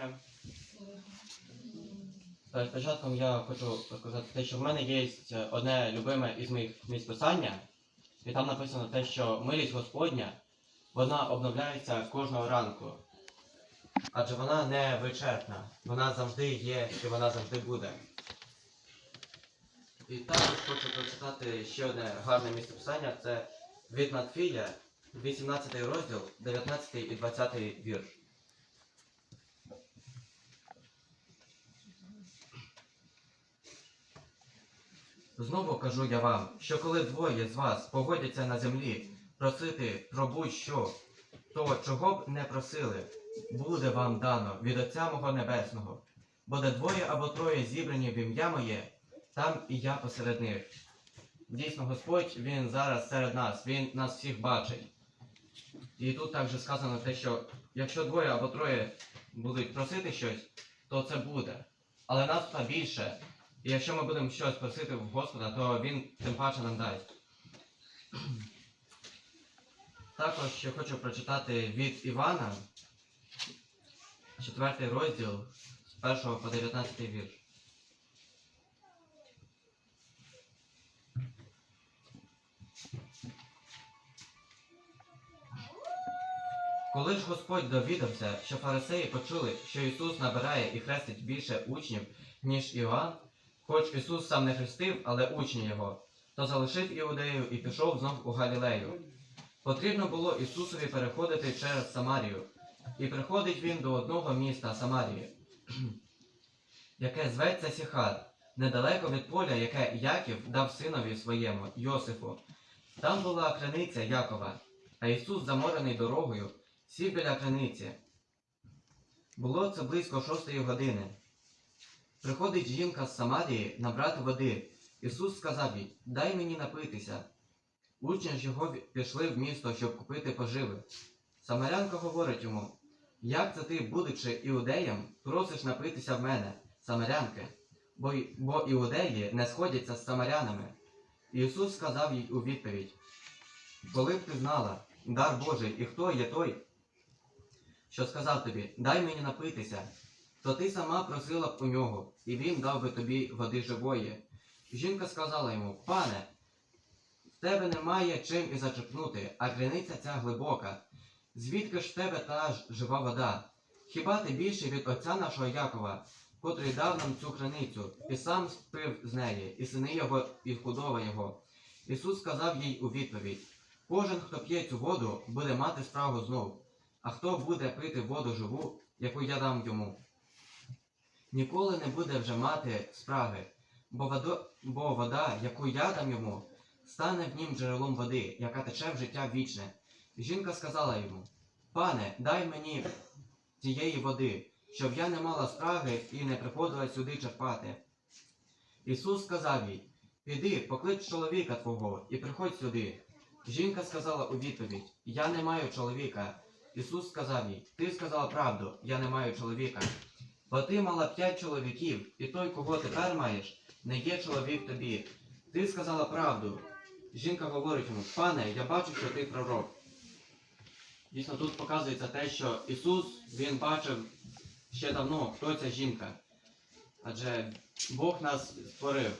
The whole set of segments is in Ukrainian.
заняття. Перед початком я хочу сказати те, що в мене є одне любиме із моїх місць писання, і там написано те, що милість Господня, вона обновляється кожного ранку. Адже вона не вичерпна, вона завжди є і вона завжди буде. І також хочу прочитати ще одне гарне місце писання, це від Матфія, 18 розділ, 19 і 20 вірш. Знову кажу я вам, що коли двоє з вас погодяться на землі просити про будь-що, то чого б не просили, буде вам дано від Отця мого Небесного. Бо де двоє або троє зібрані в ім'я моє, там і я посеред них. Дійсно, Господь, Він зараз серед нас, Він нас всіх бачить. І тут також сказано те, що якщо двоє або троє будуть просити щось, то це буде. Але нас більше. І якщо ми будемо щось просити в Господа, то Він тим паче нам дасть. Також я хочу прочитати від Івана, 4 розділ з 1 по 19 вірш. Коли ж Господь довідався, що фарисеї почули, що Ісус набирає і хрестить більше учнів, ніж Іоанн, хоч Ісус сам не хрестив, але учні його, то залишив Іудею і пішов знов у Галілею. Потрібно було Ісусові переходити через Самарію, і приходить він до одного міста Самарії, яке зветься Сіхар, недалеко від поля, яке Яків дав синові своєму Йосифу. Там була криниця Якова, а Ісус, заморений дорогою, сів біля криниці. Було це близько шостої години. Приходить жінка з Самарії набрати води. Ісус сказав їй, дай мені напитися. Учні ж його пішли в місто, щоб купити поживи. Самарянка говорить йому, як це ти, будучи іудеєм, просиш напитися в мене, самарянки, бо, бо іудеї не сходяться з самарянами. Ісус сказав їй у відповідь, коли б ти знала, дар Божий і хто є той, що сказав тобі, дай мені напитися, то ти сама просила б у нього, і він дав би тобі води живої. Жінка сказала йому, пане, в тебе немає чим і зачерпнути, а криниця ця глибока. Звідки ж в тебе та жива вода? Хіба ти більше від отця нашого Якова, котрий дав нам цю криницю, і сам спив з неї, і сини його, і худоба його? Ісус сказав їй у відповідь: Кожен, хто п'є цю воду, буде мати справу знов, а хто буде пити воду живу, яку я дам йому, ніколи не буде вже мати спраги, бо, водо, бо вода, яку я дам йому, стане в нім джерелом води, яка тече в життя вічне. Жінка сказала йому: Пане, дай мені тієї води, щоб я не мала спраги і не приходила сюди черпати. Ісус сказав їй: Піди, поклич чоловіка твого і приходь сюди. Жінка сказала у відповідь: Я не маю чоловіка. Ісус сказав їй: Ти сказала правду, я не маю чоловіка. Бо ти мала п'ять чоловіків, і той, кого тепер маєш, не є чоловік тобі. Ти сказала правду. Жінка говорить йому, пане, я бачу, що ти пророк. Дійсно, тут показується те, що Ісус Він бачив ще давно, хто ця жінка. Адже Бог нас створив.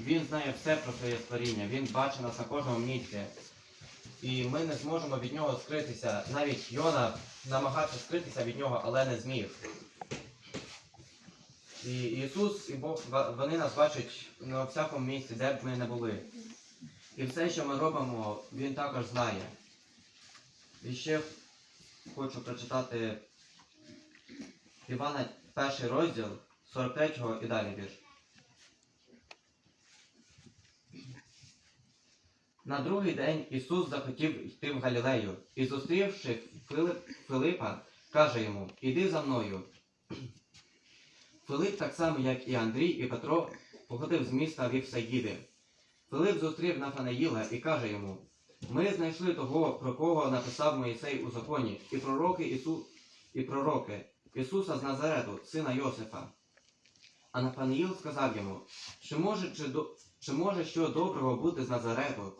Він знає все про своє створіння, Він бачить нас на кожному місці. І ми не зможемо від нього скритися. Навіть Йона намагався скритися від нього, але не зміг. І Ісус і Бог, вони нас бачать на всякому місці, де б ми не були. І все, що ми робимо, Він також знає. І ще хочу прочитати Івана перший розділ, 43 і далі вірш. На другий день Ісус захотів йти в Галілею і, зустрівши Филип, Филипа, каже йому: Іди за мною. Филип, так само, як і Андрій і Петро, походив з міста Вівсаїди. Филип зустрів Нафанаїла і каже йому: Ми знайшли того, про кого написав Моїсей у законі, і пророки Ісу... і пророки Ісуса з Назарету, сина Йосифа. А Нафанаїл сказав йому: Чи може, чи, до... чи може що доброго бути з Назарету?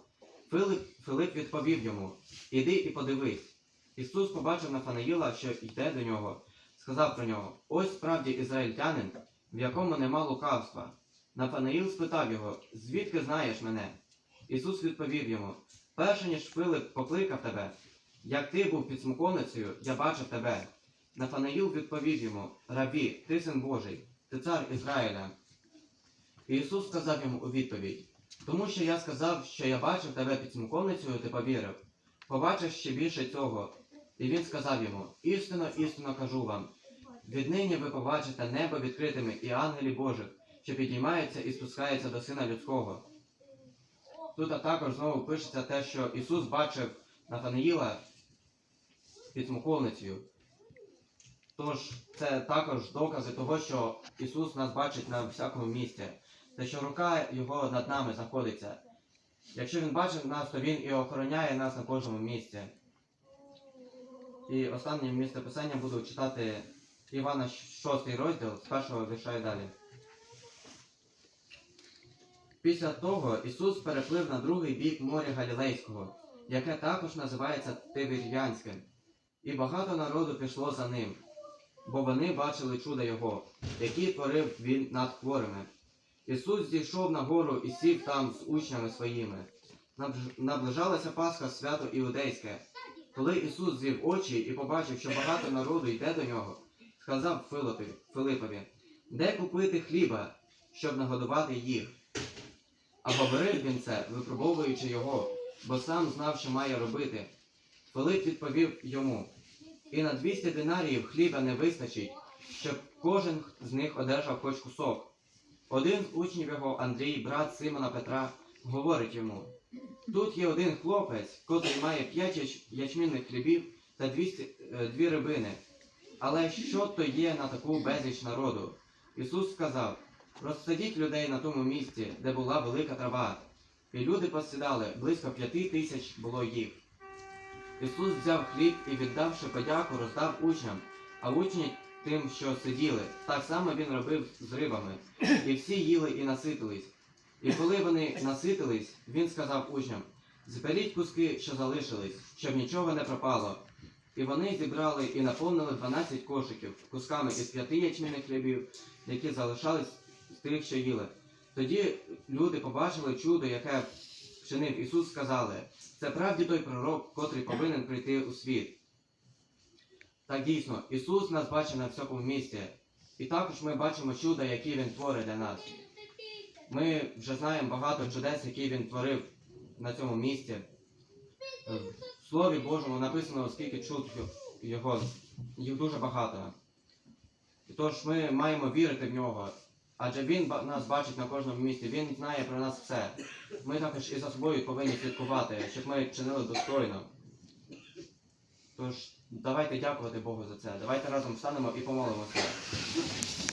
Филип, Филип відповів йому: Іди і подивись. Ісус побачив Нафанаїла, що йде до нього, сказав про нього: Ось справді ізраїльтянин, в якому нема лукавства. Нафанаїл спитав його, звідки знаєш мене? Ісус відповів йому: Перше ніж Филип покликав тебе, як ти був під смоковницею, я бачив тебе. Нафанаїл відповів йому: Рабі, ти син Божий, ти цар Ізраїля. І Ісус сказав йому у відповідь: Тому що я сказав, що я бачив тебе під смоковницею, ти повірив. Побачиш ще більше цього. І він сказав йому: Істинно, істинно кажу вам. Віднині ви побачите небо відкритими і ангелів Божих, що підіймаються і спускаються до Сина Людського. Тут також знову пишеться те, що Ісус бачив Нафанаїла під смоковницею. Тож це також докази того, що Ісус нас бачить на всякому місці, те, що рука Його над нами знаходиться. Якщо Він бачить нас, то Він і охороняє нас на кожному місці. І останнє місце писання буду читати Івана 6 розділ з першого вірша і далі. Після того Ісус переплив на другий бік моря Галілейського, яке також називається Тивір'янським, і багато народу пішло за ним, бо вони бачили чуда Його, які творив він над хворими. Ісус зійшов на гору і сів там з учнями своїми. Наближалася Пасха свято іудейське. Коли Ісус звів очі і побачив, що багато народу йде до нього, сказав Филипові, Филипові, де купити хліба, щоб нагодувати їх. А говорив він це, випробовуючи його, бо сам знав, що має робити. Филип відповів йому, і на 200 динаріїв хліба не вистачить, щоб кожен з них одержав хоч кусок. Один з учнів його, Андрій, брат Симона Петра, говорить йому: Тут є один хлопець, котрий має п'ять ячмінних хлібів та 200, е, дві рибини. Але що то є на таку безліч народу? Ісус сказав: Розсадіть людей на тому місці, де була велика трава. І люди посідали, близько п'яти тисяч було їх. Ісус взяв хліб і, віддавши подяку, роздав учням, а учні тим, що сиділи. Так само він робив з рибами. І всі їли і наситились. І коли вони наситились, він сказав учням: Зберіть куски, що залишились, щоб нічого не пропало. І вони зібрали і наповнили 12 кошиків кусками із п'яти ячмінних хлібів, які залишались з тих, що їли. Тоді люди побачили чудо, яке вчинив Ісус, сказали, це правді той пророк, котрий повинен прийти у світ. Так дійсно, Ісус нас бачить на всякому місці. І також ми бачимо чудо, які Він творить для нас. Ми вже знаємо багато чудес, які Він творив на цьому місці. В Слові Божому написано, скільки чуд Його, їх дуже багато. Тож ми маємо вірити в нього, адже Він нас бачить на кожному місці, Він знає про нас все. Ми також і за собою повинні слідкувати, щоб ми чинили достойно. Тож давайте дякувати Богу за це. Давайте разом встанемо і помолимося.